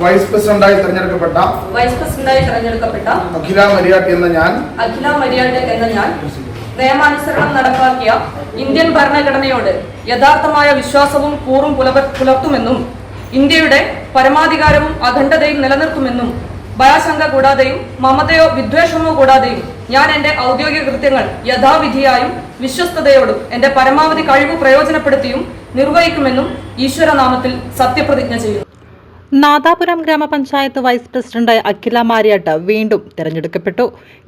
Vice പ്രസിഡന്റായി തെരഞ്ഞെടുക്കപ്പെട്ട vice പ്രസിഡന്റായി തെരഞ്ഞെടുക്കപ്പെട്ട അഖില മരിയാട്ട് എന്ന ഞാൻ അഖില മരിയാട്ട് എന്ന ഞാൻ നിയമാനുസരണം നടപ്പാക്കിയ ഇന്ത്യൻ ഭരണഘടനയോട് യഥാർത്ഥമായ വിശ്വാസവും കൂറും പുലപ- പുലർത്തുമെന്നും ഇന്ത്യയുടെ പരമാധികാരവും അഖണ്ഡതയും നിലനിർത്തുമെന്നും ഭയാശങ്ക കൂടാതെയും മമതയോ വിദ്വേഷമോ കൂടാതെയും ഞാൻ എന്റെ ഔദ്യോഗിക കൃത്യങ്ങൾ യഥാവിധിയായും വിശ്വസ്തയോടും എന്റെ പരമാവധി കഴിവ് പ്രയോജനപ്പെടുത്തിയും നിർവഹിക്കുമെന്നും ഈശ്വരനാമത്തിൽ സത്യപ്രതിജ്ഞ ചെയ്യുന്നു. നാദാപുരം ഗ്രാമപഞ്ചായത്ത് വൈസ് പ്രസിഡന്റ് അഖില മാരിയാട്ട് വീണ്ടും തെരഞ്ഞെടുക്കപ്പെട്ടു.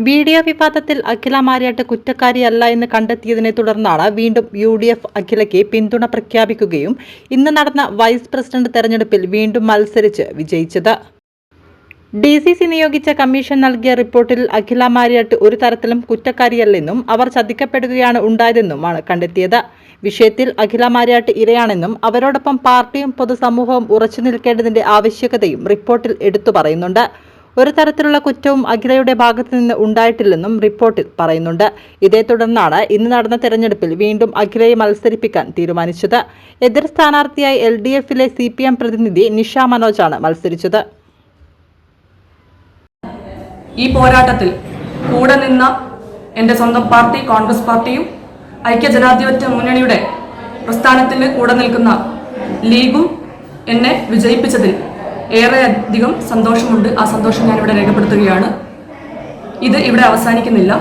വീഡിയോ വിവാദത്തിൽ അഖില മാരിയാട്ട് കുറ്റക്കാരിയല്ല എന്ന് കണ്ടെത്തിയതിനെ തുടർന്നാണ് വീണ്ടും യു ഡി എഫ് അഖിലയ്ക്ക് പിന്തുണ പ്രഖ്യാപിക്കുകയും ഇന്ന് നടന്ന വൈസ് പ്രസിഡന്റ് തെരഞ്ഞെടുപ്പിൽ വീണ്ടും മത്സരിച്ച് വിജയിച്ചത്. ഡി സി സി നിയോഗിച്ച കമ്മീഷൻ നൽകിയ റിപ്പോർട്ടിൽ അഖില മാരിയാട്ട് ഒരു തരത്തിലും കുറ്റക്കാരിയല്ലെന്നും അവർ ചതിക്കപ്പെടുകയാണ് ഉണ്ടായതെന്നുമാണ് കണ്ടെത്തിയത്. വിഷയത്തിൽ അഖില മാരിയാട്ട് ഇരയാണെന്നും അവരോടൊപ്പം പാർട്ടിയും പൊതുസമൂഹവും ഉറച്ചു നിൽക്കേണ്ടതിന്റെ ആവശ്യകതയും റിപ്പോർട്ടിൽ എടുത്തു പറയുന്നുണ്ട്. ഒരു തരത്തിലുള്ള കുറ്റവും അഖിലയുടെ ഭാഗത്തു നിന്ന് ഉണ്ടായിട്ടില്ലെന്നും റിപ്പോർട്ടിൽ പറയുന്നുണ്ട്. ഇതേ തുടർന്നാണ് ഇന്ന് നടന്ന തെരഞ്ഞെടുപ്പിൽ വീണ്ടും അഖിലയെ മത്സരിപ്പിക്കാൻ തീരുമാനിച്ചത്. എതിർ സ്ഥാനാർത്ഥിയായി എൽ ഡി എഫിലെ സി പി എം പ്രതിനിധി നിഷ മനോജാണ് മത്സരിച്ചത്. ഈ പോരാട്ടത്തിൽ കൂടെ നിന്ന എന്റെ സ്വന്തം പാർട്ടി കോൺഗ്രസ് പാർട്ടിയും ഐക്യജനാധിപത്യ മുന്നണിയുടെ പ്രസ്ഥാനത്തിന് കൂടെ നിൽക്കുന്ന ലീഗും എന്നെ വിജയിപ്പിച്ചതിൽ ഏറെ അധികം സന്തോഷമുണ്ട്. ആ സന്തോഷം ഞാൻ ഇവിടെ രേഖപ്പെടുത്തുകയാണ്. ഇത് ഇവിടെ അവസാനിക്കുന്നില്ല.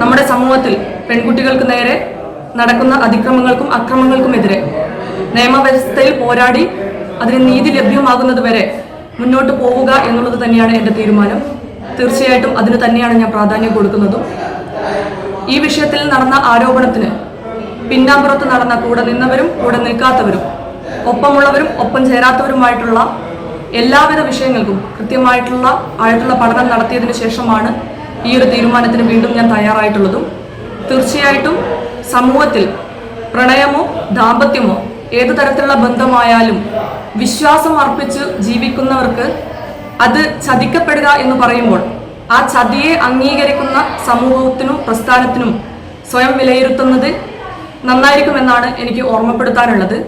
നമ്മുടെ സമൂഹത്തിൽ പെൺകുട്ടികൾക്ക് നേരെ നടക്കുന്ന അതിക്രമങ്ങൾക്കും അക്രമങ്ങൾക്കുമെതിരെ നിയമവ്യവസ്ഥയിൽ പോരാടി അതിന് നീതി ലഭ്യമാകുന്നതുവരെ മുന്നോട്ട് പോവുക എന്നുള്ളത് തന്നെയാണ് എന്റെ തീരുമാനം. തീർച്ചയായിട്ടും അതിന് തന്നെയാണ് ഞാൻ പ്രാധാന്യം കൊടുക്കുന്നതും. ഈ വിഷയത്തിൽ നടന്ന ആരോപണത്തിന് പിന്നാമ്പുറത്ത് നടന്ന കൂടെ നിന്നവരും കൂടെ നിൽക്കാത്തവരും ഒപ്പമുള്ളവരും ഒപ്പം ചേരാത്തവരുമായിട്ടുള്ള എല്ലാവിധ വിഷയങ്ങൾക്കും കൃത്യമായിട്ടുള്ള ആയിട്ടുള്ള പഠനം നടത്തിയതിന് ശേഷമാണ് ഈ ഒരു തീരുമാനത്തിന് വീണ്ടും ഞാൻ തയ്യാറായിട്ടുള്ളതും. തീർച്ചയായിട്ടും സമൂഹത്തിൽ പ്രണയമോ ദാമ്പത്യമോ ഏതു തരത്തിലുള്ള ബന്ധമായാലും വിശ്വാസം അർപ്പിച്ച് ജീവിക്കുന്നവർക്ക് അത് ചതിക്കപ്പെടുക എന്ന് പറയുമ്പോൾ ആ ചതിയെ അംഗീകരിക്കുന്ന സമൂഹത്തിനും പ്രസ്ഥാനത്തിനും സ്വയം വിലയിരുത്തുന്നത് നന്നായിരിക്കുമെന്നാണ് എനിക്ക് ഓർമ്മപ്പെടുത്താനുള്ളത്.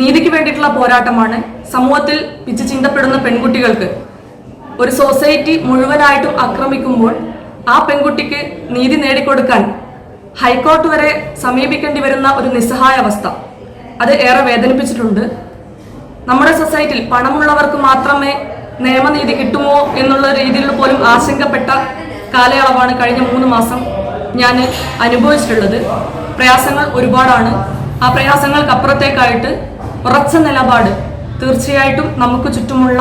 നീതിക്ക് വേണ്ടിയിട്ടുള്ള പോരാട്ടമാണ് സമൂഹത്തിൽ പിച്ച് ചിന്തപ്പെടുന്ന പെൺകുട്ടികൾക്ക്. ഒരു സൊസൈറ്റി മുഴുവനായിട്ടും ആക്രമിക്കുമ്പോൾ ആ പെൺകുട്ടിക്ക് നീതി നേടിക്കൊടുക്കാൻ ഹൈക്കോർട്ട് വരെ സമീപിക്കേണ്ടി വരുന്ന ഒരു നിസ്സഹായ അവസ്ഥ. അത് ഏറെ വേദനിപ്പിച്ചിട്ടുണ്ട്. നമ്മുടെ സൊസൈറ്റിയിൽ പണമുള്ളവർക്ക് മാത്രമേ നിയമനീതി കിട്ടുമോ എന്നുള്ള രീതിയിൽ പോലും ആശങ്കപ്പെട്ട കാലയളവാണ് കഴിഞ്ഞ മൂന്ന് മാസം ഞാൻ അനുഭവിച്ചിട്ടുള്ളത്. പ്രയാസങ്ങൾ ഒരുപാടാണ്. ആ പ്രയാസങ്ങൾക്കപ്പുറത്തേക്കായിട്ട് ഉറച്ച നിലപാട് തീർച്ചയായിട്ടും നമുക്ക് ചുറ്റുമുള്ള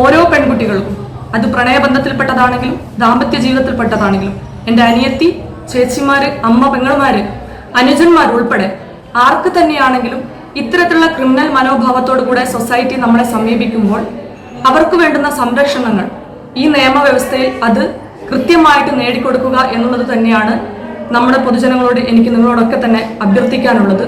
ഓരോ പെൺകുട്ടികൾക്കും അത് പ്രണയബന്ധത്തിൽപ്പെട്ടതാണെങ്കിലും ദാമ്പത്യ ജീവിതത്തിൽപ്പെട്ടതാണെങ്കിലും എന്റെ അനിയത്തി ചേച്ചിമാര് അമ്മ പെങ്ങൾമാർ അനുജന്മാർ ഉൾപ്പെടെ ആർക്ക് തന്നെയാണെങ്കിലും ഇത്തരത്തിലുള്ള ക്രിമിനൽ മനോഭാവത്തോടു കൂടെ സൊസൈറ്റി നമ്മളെ സമീപിക്കുമ്പോൾ അവർക്ക് വേണ്ടുന്ന സംരക്ഷണങ്ങൾ. ഈ നിയമവ്യവസ്ഥയിൽ അത് കൃത്യമായിട്ട് നേടിക്കൊടുക്കുക എന്നുള്ളത് തന്നെയാണ് നമ്മുടെ പൊതുജനങ്ങളോട് എനിക്ക് നിങ്ങളോടൊക്കെ തന്നെ അഭ്യർത്ഥിക്കാനുള്ളത്.